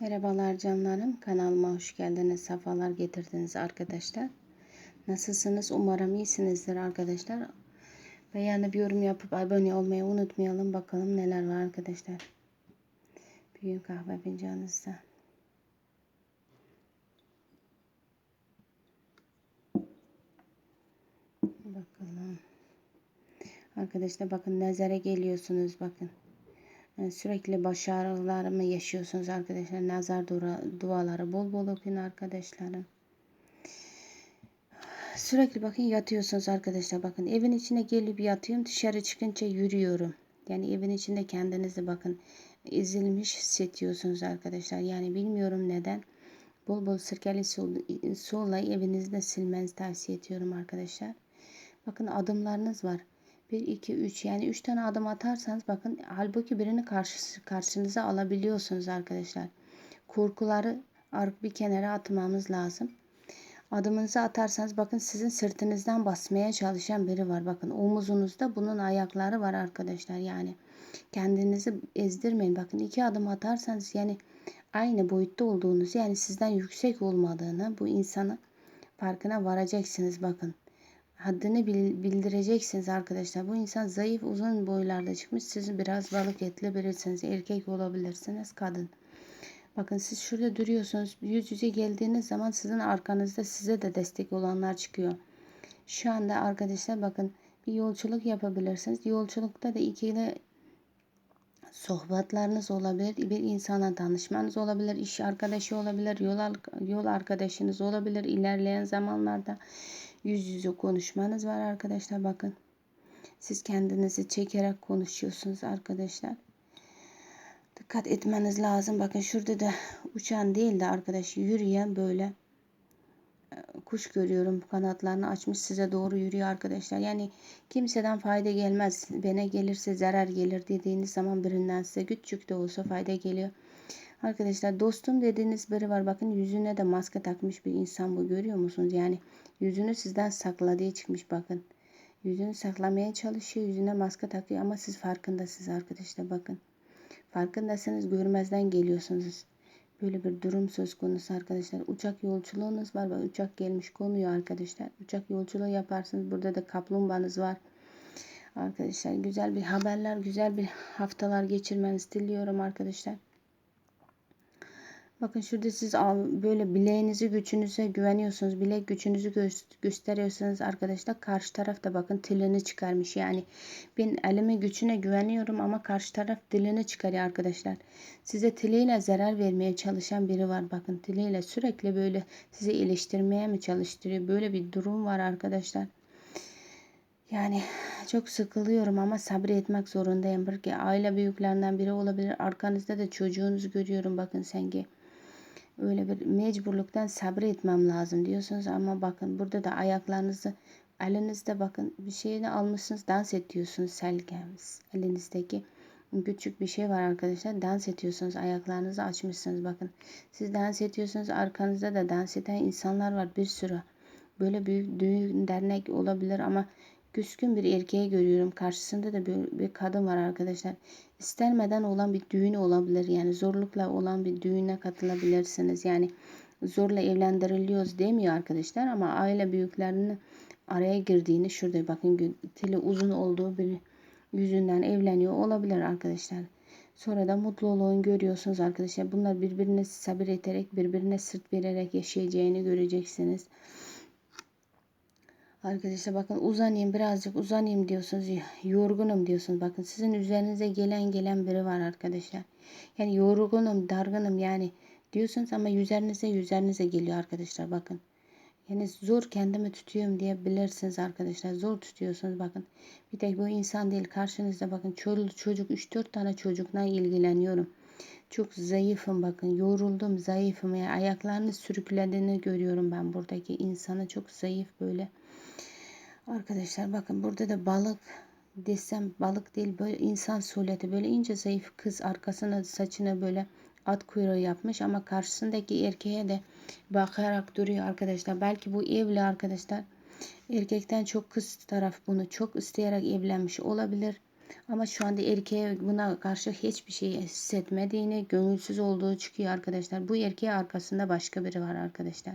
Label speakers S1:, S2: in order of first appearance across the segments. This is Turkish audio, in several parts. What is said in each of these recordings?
S1: Merhabalar canlarım. Kanalıma hoş geldiniz. Safalar getirdiniz arkadaşlar. Nasılsınız? Umarım iyisinizdir arkadaşlar. Beğenip yorum yapıp abone olmayı unutmayalım. Bakalım neler var arkadaşlar. Büyük kahve fincanınızda. Bakalım. Arkadaşlar bakın nazara geliyorsunuz bakın. Yani sürekli baş ağrıları mı yaşıyorsunuz arkadaşlar? Nazar dua, duaları bol bol okuyun arkadaşlarım. Sürekli bakın yatıyorsunuz arkadaşlar. Bakın evin içine gelip yatıyorum. Dışarı çıkınca yürüyorum. Yani evin içinde kendinizi bakın ezilmiş hissediyorsunuz arkadaşlar. Yani bilmiyorum neden. Bol bol sirkeli su, suyla evinizde silmenizi tavsiye ediyorum arkadaşlar. Bakın adımlarınız var. 1, 2, 3 yani 3 tane adım atarsanız bakın halbuki birini karşı, karşınıza alabiliyorsunuz arkadaşlar. Korkuları bir kenara atmamız lazım. Adımınızı atarsanız bakın sizin sırtınızdan basmaya çalışan biri var. Bakın omuzunuzda bunun ayakları var arkadaşlar. Yani kendinizi ezdirmeyin. Bakın iki adım atarsanız yani aynı boyutta olduğunuz yani sizden yüksek olmadığını bu insanı farkına varacaksınız bakın haddini bildireceksiniz arkadaşlar. Bu insan zayıf uzun boylarda çıkmış. Siz biraz balık etli birisiniz. Erkek olabilirsiniz. Kadın. Bakın siz şurada duruyorsunuz. Yüz yüze geldiğiniz zaman sizin arkanızda size de destek olanlar çıkıyor. Şu anda arkadaşlar bakın bir yolculuk yapabilirsiniz. Yolculukta da ikili sohbetleriniz olabilir. Bir insana danışmanız olabilir. iş arkadaşı olabilir. Yol, yol arkadaşınız olabilir. ilerleyen zamanlarda yüz yüze konuşmanız var arkadaşlar. Bakın. Siz kendinizi çekerek konuşuyorsunuz arkadaşlar. Dikkat etmeniz lazım. Bakın şurada da uçan değil de arkadaş yürüyen böyle e, kuş görüyorum. Kanatlarını açmış size doğru yürüyor arkadaşlar. Yani kimseden fayda gelmez. Bana gelirse zarar gelir dediğiniz zaman birinden size küçük de olsa fayda geliyor. Arkadaşlar dostum dediğiniz biri var. Bakın yüzüne de maske takmış bir insan bu görüyor musunuz? Yani yüzünü sizden sakladığı çıkmış bakın. Yüzünü saklamaya çalışıyor. Yüzüne maske takıyor ama siz farkındasınız arkadaşlar bakın. Farkındasınız görmezden geliyorsunuz. Böyle bir durum söz konusu arkadaşlar. Uçak yolculuğunuz var. Bak uçak gelmiş konuyor arkadaşlar. Uçak yolculuğu yaparsınız. Burada da kaplumbağanız var. Arkadaşlar güzel bir haberler, güzel bir haftalar geçirmenizi diliyorum arkadaşlar. Bakın şurada siz böyle bileğinizi gücünüze güveniyorsunuz. Bilek gücünüzü gö gösteriyorsanız arkadaşlar karşı taraf da bakın tilini çıkarmış. Yani ben elime gücüne güveniyorum ama karşı taraf dilini çıkarıyor arkadaşlar. Size tiliyle zarar vermeye çalışan biri var. Bakın tiliyle sürekli böyle sizi eleştirmeye mi çalıştırıyor? Böyle bir durum var arkadaşlar. Yani çok sıkılıyorum ama sabretmek zorundayım. Belki aile büyüklerinden biri olabilir. Arkanızda da çocuğunuzu görüyorum bakın sanki öyle bir mecburluktan sabretmem lazım diyorsunuz ama bakın burada da ayaklarınızı elinizde bakın bir şeyini almışsınız dans ediyorsunuz selgemiz elinizdeki küçük bir şey var arkadaşlar dans ediyorsunuz ayaklarınızı açmışsınız bakın siz dans ediyorsunuz arkanızda da dans eden insanlar var bir sürü böyle büyük düğün dernek olabilir ama küskün bir erkeği görüyorum. Karşısında da bir, bir kadın var arkadaşlar. İstenmeden olan bir düğün olabilir. Yani zorlukla olan bir düğüne katılabilirsiniz. Yani zorla evlendiriliyoruz demiyor arkadaşlar ama aile büyüklerinin araya girdiğini şurada bakın tili uzun olduğu bir yüzünden evleniyor olabilir arkadaşlar. Sonra da mutluluğunu görüyorsunuz arkadaşlar. Bunlar birbirine sabır ederek, birbirine sırt vererek yaşayacağını göreceksiniz. Arkadaşlar bakın uzanayım birazcık uzanayım diyorsunuz. Yorgunum diyorsunuz. Bakın sizin üzerinize gelen gelen biri var arkadaşlar. Yani yorgunum, dargınım yani diyorsunuz ama üzerinize üzerinize geliyor arkadaşlar bakın. Yani zor kendimi tutuyorum diyebilirsiniz arkadaşlar. Zor tutuyorsunuz bakın. Bir tek bu insan değil karşınızda bakın çoluk çocuk 3-4 tane çocukla ilgileniyorum. Çok zayıfım bakın yoruldum zayıfım. Yani ayaklarını sürüklediğini görüyorum ben buradaki insanı çok zayıf böyle. Arkadaşlar bakın burada da balık desem balık değil böyle insan sureti böyle ince zayıf kız arkasına saçına böyle at kuyruğu yapmış ama karşısındaki erkeğe de bakarak duruyor arkadaşlar. Belki bu evli arkadaşlar. Erkekten çok kız taraf bunu çok isteyerek evlenmiş olabilir. Ama şu anda erkeğe buna karşı hiçbir şey hissetmediğini, gönülsüz olduğu çıkıyor arkadaşlar. Bu erkeğe arkasında başka biri var arkadaşlar.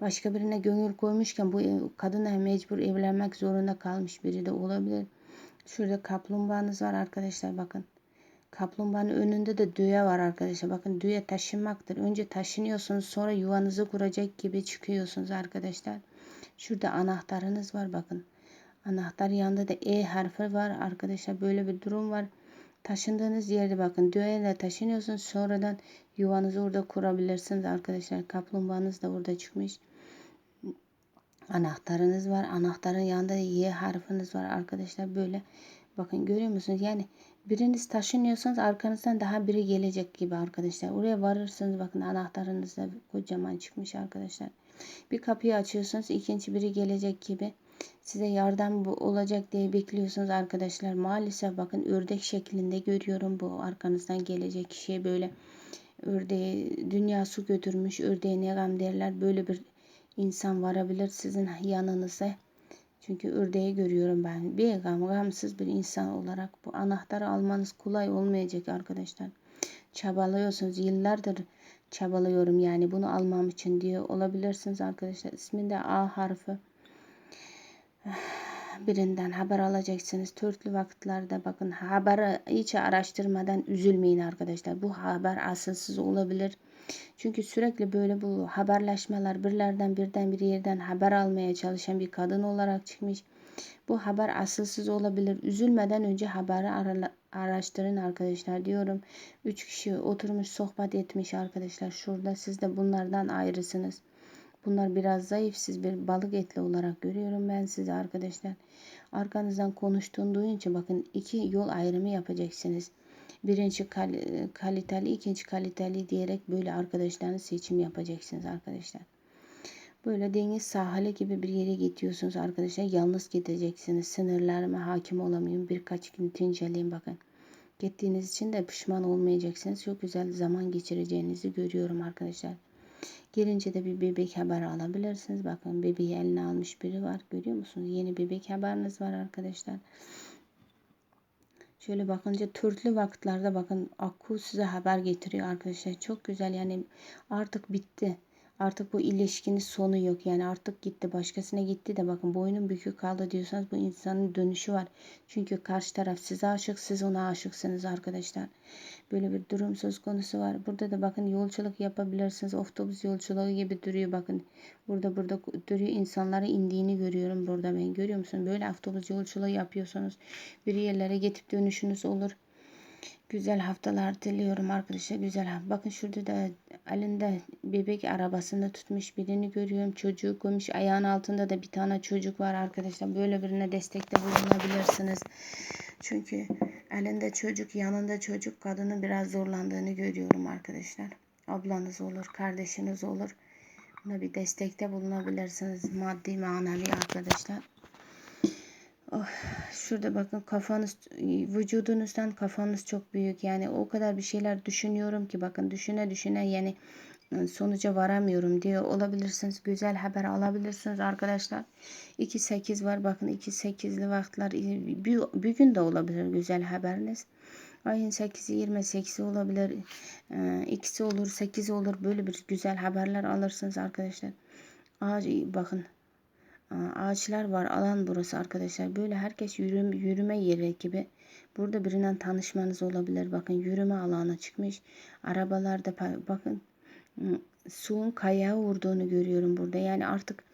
S1: Başka birine gönül koymuşken bu kadına mecbur evlenmek zorunda kalmış biri de olabilir. Şurada kaplumbağanız var arkadaşlar bakın. Kaplumbağanın önünde de düğe var arkadaşlar. Bakın düğe taşınmaktır. Önce taşınıyorsunuz sonra yuvanızı kuracak gibi çıkıyorsunuz arkadaşlar. Şurada anahtarınız var bakın. Anahtar yanında da E harfi var arkadaşlar. Böyle bir durum var. Taşındığınız yerde bakın düğeyle taşınıyorsunuz. Sonradan yuvanızı orada kurabilirsiniz arkadaşlar. Kaplumbağanız da burada çıkmış. Anahtarınız var. Anahtarın yanında da Y harfiniz var arkadaşlar. Böyle bakın görüyor musunuz? Yani biriniz taşınıyorsanız arkanızdan daha biri gelecek gibi arkadaşlar. Oraya varırsınız bakın anahtarınız da kocaman çıkmış arkadaşlar. Bir kapıyı açıyorsunuz ikinci biri gelecek gibi size yardım olacak diye bekliyorsunuz arkadaşlar. Maalesef bakın ördek şeklinde görüyorum bu arkanızdan gelecek kişiye böyle ördeği dünya su götürmüş ördeğe ne gam derler böyle bir insan varabilir sizin yanınıza. Çünkü ördeği görüyorum ben. Bir gam gamsız bir insan olarak bu anahtarı almanız kolay olmayacak arkadaşlar. Çabalıyorsunuz. Yıllardır çabalıyorum yani bunu almam için diyor olabilirsiniz arkadaşlar. İsminde A harfi birinden haber alacaksınız. Törtlü vakitlerde bakın haberi hiç araştırmadan üzülmeyin arkadaşlar. Bu haber asılsız olabilir. Çünkü sürekli böyle bu haberleşmeler birlerden birden bir yerden haber almaya çalışan bir kadın olarak çıkmış. Bu haber asılsız olabilir. Üzülmeden önce haberi araştırın arkadaşlar diyorum. Üç kişi oturmuş sohbet etmiş arkadaşlar. Şurada siz de bunlardan ayrısınız. Bunlar biraz zayıf. Siz bir balık etli olarak görüyorum ben sizi arkadaşlar. Arkanızdan konuştuğunu duyunca bakın iki yol ayrımı yapacaksınız. Birinci kal kaliteli, ikinci kaliteli diyerek böyle arkadaşlarınız seçim yapacaksınız arkadaşlar. Böyle deniz sahile gibi bir yere gidiyorsunuz arkadaşlar. Yalnız gideceksiniz. Sınırlarıma hakim olamıyorum. Birkaç gün tinceleyim bakın. Gittiğiniz için de pişman olmayacaksınız. Çok güzel zaman geçireceğinizi görüyorum arkadaşlar. Gelince de bir bebek haber alabilirsiniz. Bakın bebeği eline almış biri var. Görüyor musunuz? Yeni bebek haberiniz var arkadaşlar. Şöyle bakınca türlü vakitlerde bakın akku size haber getiriyor arkadaşlar. Çok güzel yani artık bitti. Artık bu ilişkinin sonu yok. Yani artık gitti. Başkasına gitti de bakın boynun bükük kaldı diyorsanız bu insanın dönüşü var. Çünkü karşı taraf size aşık. Siz ona aşıksınız arkadaşlar. Böyle bir durum söz konusu var. Burada da bakın yolculuk yapabilirsiniz. Otobüs yolculuğu gibi duruyor. Bakın burada burada duruyor. insanlara indiğini görüyorum burada ben. Görüyor musun? Böyle otobüs yolculuğu yapıyorsunuz. Bir yerlere gidip dönüşünüz olur. Güzel haftalar diliyorum arkadaşlar. Güzel hafta. Bakın şurada da elinde bebek arabasında tutmuş birini görüyorum. Çocuğu koymuş. Ayağın altında da bir tane çocuk var arkadaşlar. Böyle birine destekte bulunabilirsiniz. Çünkü elinde çocuk, yanında çocuk kadının biraz zorlandığını görüyorum arkadaşlar. Ablanız olur, kardeşiniz olur. Buna bir destekte bulunabilirsiniz. Maddi, manevi arkadaşlar. Oh, şurada bakın kafanız vücudunuzdan kafanız çok büyük. Yani o kadar bir şeyler düşünüyorum ki bakın düşüne düşüne yani ıı, sonuca varamıyorum diyor olabilirsiniz. Güzel haber alabilirsiniz arkadaşlar. 2-8 var bakın 2-8'li vaktler bir, bir gün de olabilir güzel haberiniz. Ayın 8'i 28'i olabilir ikisi olur 8 olur. Böyle bir güzel haberler alırsınız arkadaşlar. Ağaç, bakın ağaçlar var. Alan burası arkadaşlar. Böyle herkes yürüme, yürüme yeri gibi. Burada birinden tanışmanız olabilir. Bakın yürüme alanı çıkmış. Arabalarda bakın suyun kayağa vurduğunu görüyorum burada. Yani artık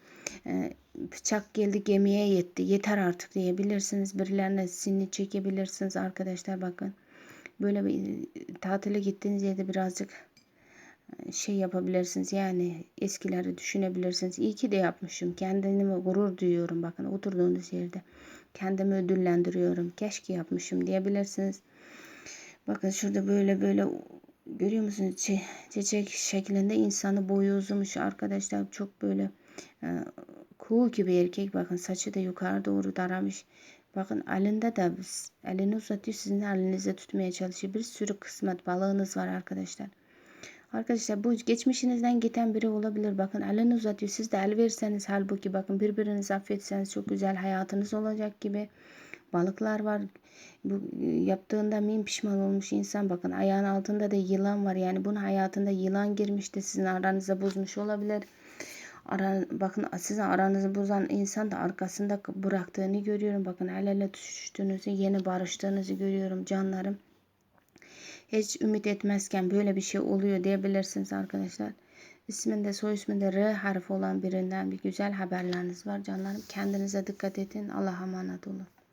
S1: e, bıçak geldi gemiye yetti. Yeter artık diyebilirsiniz. Birilerine sinni çekebilirsiniz arkadaşlar bakın. Böyle bir tatile gittiğiniz yerde birazcık şey yapabilirsiniz yani eskileri düşünebilirsiniz. İyi ki de yapmışım. Kendimi gurur duyuyorum. Bakın oturduğunuz yerde kendimi ödüllendiriyorum. Keşke yapmışım diyebilirsiniz. Bakın şurada böyle böyle görüyor musunuz? Çi çiçek şeklinde insanı boyu uzunmuş arkadaşlar. Çok böyle e, kuğu gibi erkek. Bakın saçı da yukarı doğru daramış. Bakın elinde de elini uzatıyor. Sizin elinize tutmaya çalışıyor. Bir sürü kısmet balığınız var arkadaşlar. Arkadaşlar bu geçmişinizden giden biri olabilir. Bakın elini uzatıyor. Siz de el verirseniz halbuki bakın birbirinizi affetseniz çok güzel hayatınız olacak gibi. balıklar var. Bu e, yaptığında bin pişman olmuş insan bakın ayağın altında da yılan var. Yani bunun hayatında yılan girmiş de sizin aranızda bozmuş olabilir. Ara, bakın sizin aranızı bozan insan da arkasında bıraktığını görüyorum. Bakın el ele tutuştuğunuzu, yeni barıştığınızı görüyorum canlarım. Hiç ümit etmezken böyle bir şey oluyor diyebilirsiniz arkadaşlar. İsminde soy isminde R harfi olan birinden bir güzel haberleriniz var canlarım. Kendinize dikkat edin. Allah'a emanet olun.